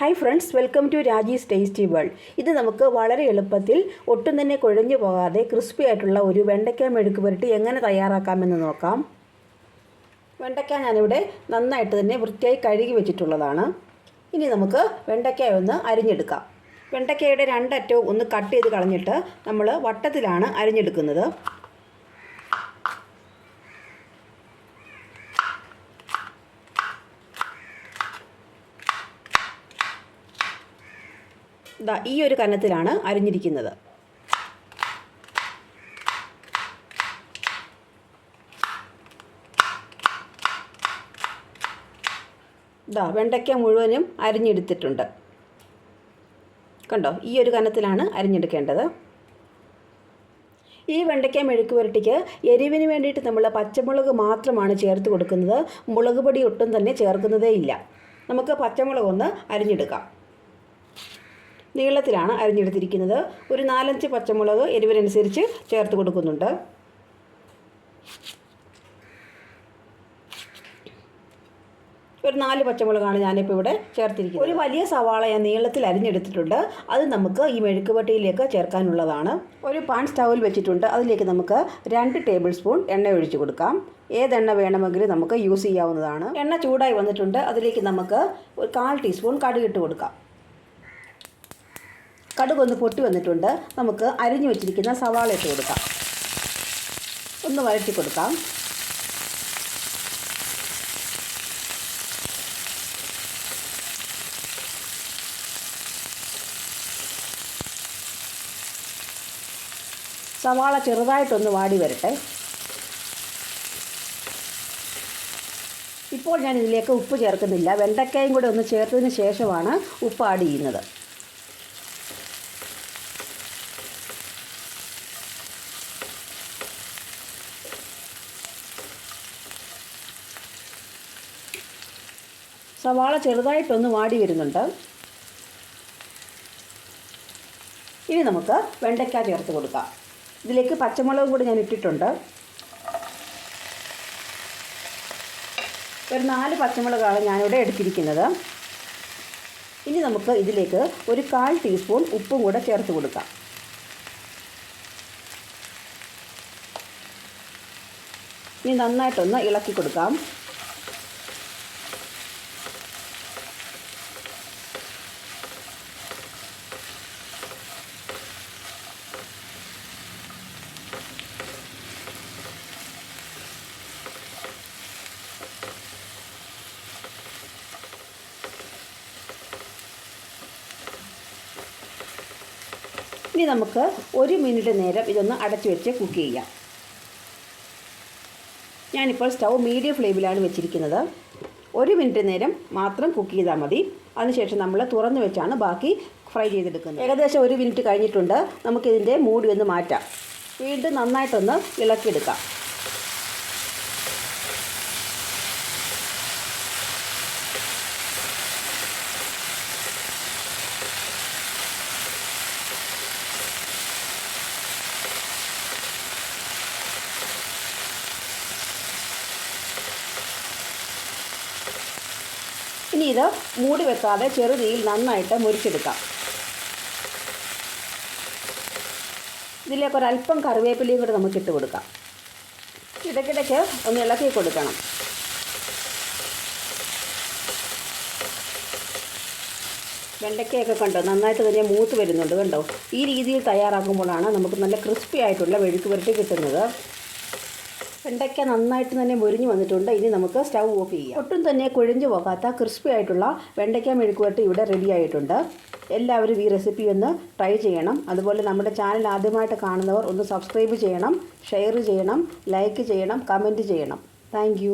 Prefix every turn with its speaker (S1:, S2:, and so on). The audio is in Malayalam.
S1: Hi friends welcome to Raji's tasty world ഇത് നമുക്ക് വളരെ എളുപ്പത്തിൽ ഒട്ടും തന്നെ കുഴഞ്ഞു പോകാതെ ക്രിസ്പി ആയിട്ടുള്ള ഒരു വെണ്ടയ്ക്ക മെഴുക്ക് പുരട്ടി എങ്ങനെ തയ്യാറാക്കാമെന്ന് നോക്കാം. വെണ്ടയ്ക്ക ഞാനിവിടെ നന്നായിട്ട് തന്നെ വൃത്തിയായി കഴുകി വെച്ചിട്ടുള്ളതാണ്. ഇനി നമുക്ക് വെണ്ടയ്ക്ക ഒന്ന് അരിഞ്ഞെടുക്കാം. വെണ്ടയ്ക്കയുടെ രണ്ടറ്റവും ഒന്ന് കട്ട് ചെയ്ത് കളഞ്ഞിട്ട് നമ്മൾ വട്ടത്തിലാണ് അരിഞ്ഞെടുക്കുന്നത്. ദാ ഈ ഒരു കനത്തിലാണ് അരിഞ്ഞിരിക്കുന്നത്. ദാ വെണ്ടയ്ക്ക മുഴുവനും അരിഞ്ഞെടുത്തിട്ടുണ്ട്. കണ്ടോ? ഈ ഒരു കനത്തിലാണ് അരിഞ്ഞെടുക്കേണ്ടത്. ഈ വെണ്ടയ്ക്ക മെഴുക്ക് പുരട്ടിക്ക് എരിവിന് വേണ്ടിയിട്ട് നമ്മൾ പച്ചമുളക് മാത്രമാണ് ചേർത്ത് കൊടുക്കുന്നത്. മുളക് പൊടി ഒട്ടും തന്നെ ചേർക്കുന്നതേ ഇല്ല നമുക്ക് പച്ചമുളക് ഒന്ന് അരിഞ്ഞെടുക്കാം. നീളത്തിലാണ് അരിഞ്ഞെടുത്തിരിക്കുന്നത്. ഒരു നാലഞ്ച് പച്ചമുളക് എരിവിനനുസരിച്ച് ചേർത്ത് കൊടുക്കുന്നുണ്ട്. ഒരു നാല് പച്ചമുളകാണ് ഞാനിപ്പോൾ ഇവിടെ ചേർത്തിരിക്കുന്നത്. ഒരു വലിയ സവാള ഞാൻ നീളത്തിൽ അരിഞ്ഞെടുത്തിട്ടുണ്ട്. അത് നമുക്ക് ഈ മെഴുക്കുപട്ടിയിലേക്ക് ചേർക്കാനുള്ളതാണ്. ഒരു പാൻ സ്റ്റൗവിൽ വെച്ചിട്ടുണ്ട്. അതിലേക്ക് നമുക്ക് രണ്ട് ടേബിൾ സ്പൂൺ എണ്ണ ഒഴിച്ചു കൊടുക്കാം. ഏതെണ്ണ വേണമെങ്കിലും നമുക്ക് യൂസ് ചെയ്യാവുന്നതാണ്. എണ്ണ ചൂടായി വന്നിട്ടുണ്ട്. അതിലേക്ക് നമുക്ക് ഒരു കാൽ ടീസ്പൂൺ കടുക് ഇട്ട് കൊടുക്കാം. കടുക് ഒന്ന് പൊട്ടി വന്നിട്ടുണ്ട്. നമുക്ക് അരിഞ്ഞു വെച്ചിരിക്കുന്ന സവാള ഇട്ട് കൊടുക്കാം. ഒന്ന് വഴറ്റി കൊടുക്കാം. സവാള ചെറുതായിട്ടൊന്ന് വാടി വരട്ടെ. ഇപ്പോൾ ഞാൻ ഇതിലേക്ക് ഉപ്പ് ചേർക്കുന്നില്ല. വെണ്ടയ്ക്കയും കൂടെ ഒന്ന് ചേർത്തതിന് ശേഷമാണ് ഉപ്പ് ആഡ് ചെയ്യുന്നത്. സവാള ചെറുതായിട്ടൊന്ന് വാടി വരുന്നുണ്ട്. ഇനി നമുക്ക് വെണ്ടയ്ക്ക ചേർത്ത് കൊടുക്കാം. ഇതിലേക്ക് പച്ചമുളക് കൂടി ഞാൻ ഇട്ടിട്ടുണ്ട്. ഒരു നാല് പച്ചമുളകാണ് ഞാനിവിടെ എടുത്തിരിക്കുന്നത്. ഇനി നമുക്ക് ഇതിലേക്ക് ഒരു കാൽ ടീസ്പൂൺ ഉപ്പും കൂടെ ചേർത്ത് കൊടുക്കാം. ഇനി നന്നായിട്ടൊന്ന് ഇളക്കി കൊടുക്കാം. ഇനി നമുക്ക് ഒരു മിനിറ്റ് നേരം ഇതൊന്ന് അടച്ചു വെച്ച് കുക്ക് ചെയ്യാം. ഞാനിപ്പോൾ സ്റ്റൗ മീഡിയം ഫ്ലെയിമിലാണ് വെച്ചിരിക്കുന്നത്. ഒരു മിനിറ്റ് നേരം മാത്രം കുക്ക് ചെയ്താൽ മതി. അതിനുശേഷം നമ്മൾ തുറന്ന് വെച്ചാണ് ബാക്കി ഫ്രൈ ചെയ്തെടുക്കുന്നത്. ഏകദേശം ഒരു മിനിറ്റ് കഴിഞ്ഞിട്ടുണ്ട്. നമുക്കിതിന്റെ മൂടി ഒന്ന് മാറ്റാം. വീണ്ടും നന്നായിട്ടൊന്ന് ഇളക്കിയെടുക്കാം. ഇത് മൂടി വെക്കാതെ ചെറുതീയിൽ നന്നായിട്ട് മുരിച്ചെടുക്കാം. ഇതിലേക്ക് ഒരല്പം കറിവേപ്പിലയും കൂടെ നമുക്ക് ഇട്ട് കൊടുക്കാം. ഇടയ്ക്കിടയ്ക്ക് ഒന്ന് ഇളക്കി കൊടുക്കണം. വെണ്ടയ്ക്കയൊക്കെ കണ്ടോ? നന്നായിട്ട് തന്നെ മൂത്ത് വരുന്നുണ്ട് കണ്ടോ? ഈ രീതിയിൽ തയ്യാറാക്കുമ്പോഴാണ് നമുക്ക് നല്ല ക്രിസ്പി ആയിട്ടുള്ള വെഴുക്ക് പുരട്ടി കിട്ടുന്നത്. വെണ്ടയ്ക്ക നന്നായിട്ട് തന്നെ മുരിഞ്ഞ് വന്നിട്ടുണ്ട്. ഇനി നമുക്ക് സ്റ്റൗ ഓഫ് ചെയ്യാം. ഒട്ടും തന്നെ കുഴഞ്ഞു പോകാത്ത ക്രിസ്പി ആയിട്ടുള്ള വെണ്ടയ്ക്ക മെഴുക്കുവരട്ടി ഇവിടെ റെഡി ആയിട്ടുണ്ട്. എല്ലാവരും ഈ റെസിപ്പി ഒന്ന് ട്രൈ ചെയ്യണം. അതുപോലെ നമ്മുടെ ചാനൽ ആദ്യമായിട്ട് കാണുന്നവർ ഒന്ന് സബ്സ്ക്രൈബ് ചെയ്യണം ഷെയർ ചെയ്യണം ലൈക്ക് ചെയ്യണം കമന്റ് ചെയ്യണം. താങ്ക്